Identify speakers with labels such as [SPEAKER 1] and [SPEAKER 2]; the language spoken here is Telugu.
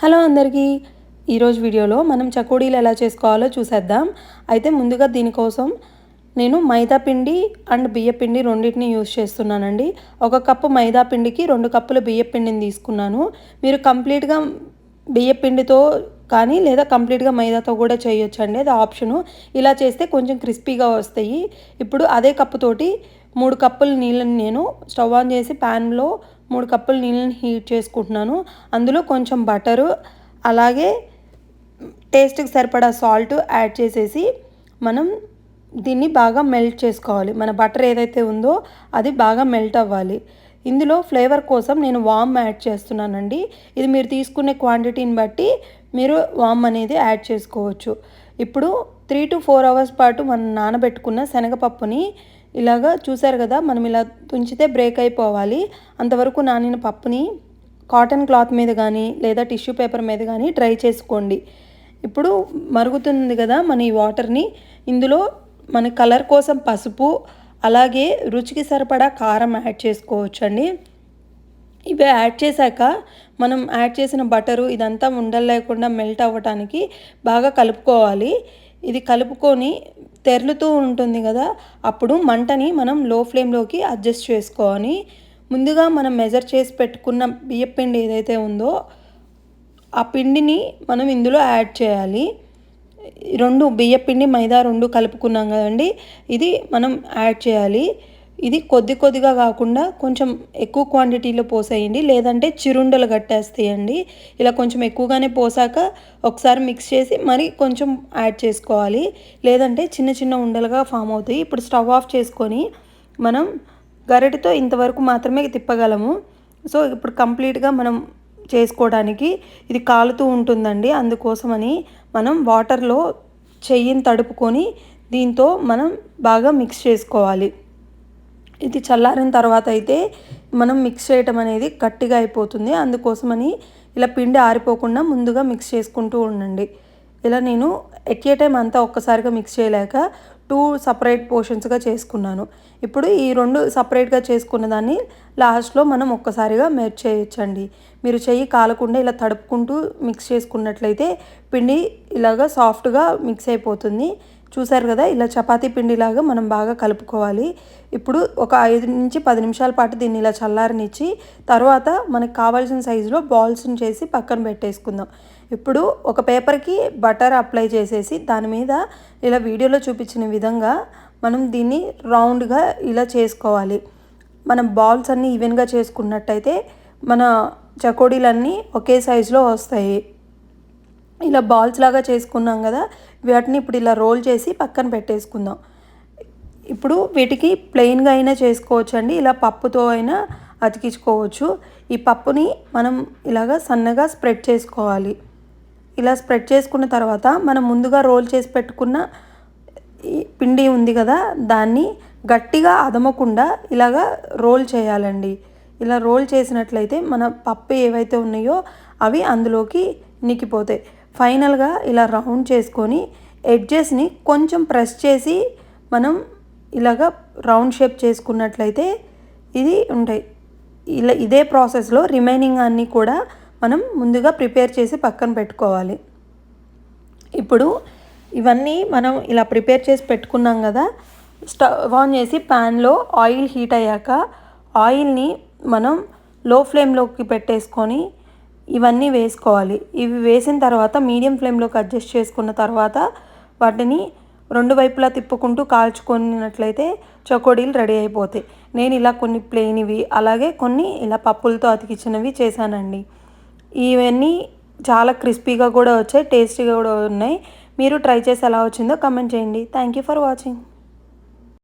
[SPEAKER 1] హలో అందరికీ. ఈరోజు వీడియోలో మనం చకోడీలు ఎలా చేసుకోవాలో చూసేద్దాం. అయితే ముందుగా దీనికోసం నేను మైదా పిండి అండ్ బియ్యపిండి రెండింటిని యూజ్ చేస్తున్నానండి. ఒక కప్పు మైదా పిండికి రెండు కప్పుల బియ్యపిండిని తీసుకున్నాను. మీరు కంప్లీట్గా బియ్యపిండితో కానీ లేదా కంప్లీట్గా మైదాతో కూడా చేయొచ్చు అండి అది ఆప్షను. ఇలా చేస్తే కొంచెం క్రిస్పీగా వస్తాయి. ఇప్పుడు అదే కప్పుతోటి మూడు కప్పుల నీళ్ళని నేను స్టవ్ ఆన్ చేసి ప్యాన్లో మూడు కప్పులు నీళ్ళని హీట్ చేసుకుంటున్నాను. అందులో కొంచెం బటరు అలాగే టేస్ట్కి సరిపడా సాల్ట్ యాడ్ చేసేసి మనం దీన్ని బాగా మెల్ట్ చేసుకోవాలి. మన బటర్ ఏదైతే ఉందో అది బాగా మెల్ట్ అవ్వాలి. ఇందులో ఫ్లేవర్ కోసం నేను వామ్ యాడ్ చేస్తున్నానండి. ఇది మీరు తీసుకునే క్వాంటిటీని బట్టి మీరు వామ్ అనేది యాడ్ చేసుకోవచ్చు. ఇప్పుడు త్రీ టు ఫోర్ అవర్స్ పాటు మనం నానబెట్టుకున్న శనగపప్పుని ఇలాగా చూసారు కదా మనం ఇలా తుంచితే బ్రేక్ అయిపోవాలి. అంతవరకు నానిన పప్పుని కాటన్ క్లాత్ మీద కానీ లేదా టిష్యూ పేపర్ మీద కానీ డ్రై చేసుకోండి. ఇప్పుడు మరుగుతుంది కదా మన ఈ వాటర్ని ఇందులో మన కలర్ కోసం పసుపు అలాగే రుచికి సరిపడా కారం యాడ్ చేసుకోవచ్చు అండి ఇవి యాడ్ చేశాక మనం యాడ్ చేసిన బటరు ఇదంతా ఉండలు లేకుండా మెల్ట్ అవ్వటానికి బాగా కలుపుకోవాలి. ఇది కలుపుకొని తెరులుతూ ఉంటుంది కదా అప్పుడు మంటని మనం లో ఫ్లేమ్లోకి అడ్జస్ట్ చేసుకొని ముందుగా మనం మెజర్ చేసి పెట్టుకున్న బియ్యం పిండి ఏదైతే ఉందో ఆ పిండిని మనం ఇందులో యాడ్ చేయాలి. రెండు బియ్య పిండి మైదా రెండు కలుపుకున్నాం కదండి ఇది మనం యాడ్ చేయాలి. ఇది కొద్ది కొద్దిగా కాకుండా కొంచెం ఎక్కువ క్వాంటిటీలో పోసేయండి. లేదంటే చిరుండలు కట్టేస్తాయండి. ఇలా కొంచెం ఎక్కువగానే పోసాక ఒకసారి మిక్స్ చేసి మరి కొంచెం యాడ్ చేసుకోవాలి. లేదంటే చిన్న చిన్న ఉండలుగా ఫామ్ అవుతాయి. ఇప్పుడు స్టవ్ ఆఫ్ చేసుకొని మనం గరిటతో ఇంతవరకు మాత్రమే తిప్పగలము. సో ఇప్పుడు కంప్లీట్గా మనం చేసుకోవడానికి ఇది కాలుతూ ఉంటుందండి. అందుకోసమని మనం వాటర్లో చెయ్యిని తడుపుకొని దీంతో మనం బాగా మిక్స్ చేసుకోవాలి. ఇది చల్లారిన తర్వాత అయితే మనం మిక్స్ చేయటం అనేది గట్టిగా అయిపోతుంది. అందుకోసమని ఇలా పిండి ఆరిపోకుండా ముందుగా మిక్స్ చేసుకుంటూ ఉండండి. ఇలా నేను ఎట్ ఏ టైం అంతా ఒక్కసారిగా మిక్స్ చేయలేక టూ సపరేట్ పోర్షన్స్గా చేసుకున్నాను. ఇప్పుడు ఈ రెండు సపరేట్గా చేసుకున్న దాన్ని లాస్ట్లో మనం ఒక్కసారిగా మెర్చ్ చేయొచ్చండి. మీరు చెయ్యి కాలకుండా ఇలా తడుపుకుంటూ మిక్స్ చేసుకున్నట్లయితే పిండి ఇలాగా సాఫ్ట్గా మిక్స్ అయిపోతుంది. చూసారు కదా ఇలా చపాతీ పిండిలాగా మనం బాగా కలుపుకోవాలి. ఇప్పుడు ఒక ఐదు నుంచి పది నిమిషాల పాటు దీన్ని ఇలా చల్లారనిచ్చి తర్వాత మనకు కావాల్సిన సైజులో బాల్స్ని చేసి పక్కన పెట్టేసుకుందాం. ఇప్పుడు ఒక పేపర్కి బటర్ అప్లై చేసేసి దాని మీద ఇలా వీడియోలో చూపించిన విధంగా మనం దీన్ని రౌండ్గా ఇలా చేసుకోవాలి. మనం బాల్స్ అన్నీ ఈవెన్గా చేసుకున్నట్టయితే మన చకోడీలన్నీ ఒకే సైజులో వస్తాయి. ఇలా బాల్స్ లాగా చేసుకున్నాం కదా వాటిని ఇప్పుడు ఇలా రోల్ చేసి పక్కన పెట్టేసుకుందాం. ఇప్పుడు వీటికి ప్లెయిన్గా అయినా చేసుకోవచ్చు అండి ఇలా పప్పుతో అయినా అతికించుకోవచ్చు. ఈ పప్పుని మనం ఇలాగా సన్నగా స్ప్రెడ్ చేసుకోవాలి. ఇలా స్ప్రెడ్ చేసుకున్న తర్వాత మనం ముందుగా రోల్ చేసి పెట్టుకున్న పిండి ఉంది కదా దాన్ని గట్టిగా అదమకుండా ఇలాగా రోల్ చేయాలండి. ఇలా రోల్ చేసినట్లయితే మన పప్పు ఏవైతే ఉన్నాయో అవి అందులోకి నిక్కిపోతాయి ఫైనల్గా ఇలా రౌండ్ చేసుకొని ఎడ్జెస్ని కొంచెం ప్రెస్ చేసి మనం ఇలాగ రౌండ్ షేప్ చేసుకున్నట్లయితే ఇది ఉంటాయి. ఇలా ఇదే ప్రాసెస్లో రిమైనింగ్ అన్నీ కూడా మనం ముందుగా ప్రిపేర్ చేసి పక్కన పెట్టుకోవాలి. ఇప్పుడు ఇవన్నీ మనం ఇలా ప్రిపేర్ చేసి పెట్టుకున్నాం కదా స్టవ్ ఆన్ చేసి ప్యాన్లో ఆయిల్ హీట్ అయ్యాక ఆయిల్ని మనం లో ఫ్లేమ్లోకి పెట్టేసుకొని ఇవన్నీ వేసుకోవాలి. ఇవి వేసిన తర్వాత మీడియం ఫ్లేమ్లోకి అడ్జస్ట్ చేసుకున్న తర్వాత వాటిని రెండు వైపులా తిప్పుకుంటూ కాల్చుకున్నట్లయితే చకోడీలు రెడీ అయిపోతాయి. నేను ఇలా కొన్ని ప్లెయిన్వి అలాగే కొన్ని ఇలా పప్పులతో అతికిచ్చినవి చేశానండి. ఇవన్నీ చాలా క్రిస్పీగా కూడా వచ్చాయి టేస్టీగా కూడా ఉన్నాయి. మీరు ట్రై చేసి ఎలా వచ్చిందో కమెంట్ చేయండి. Thank you for watching.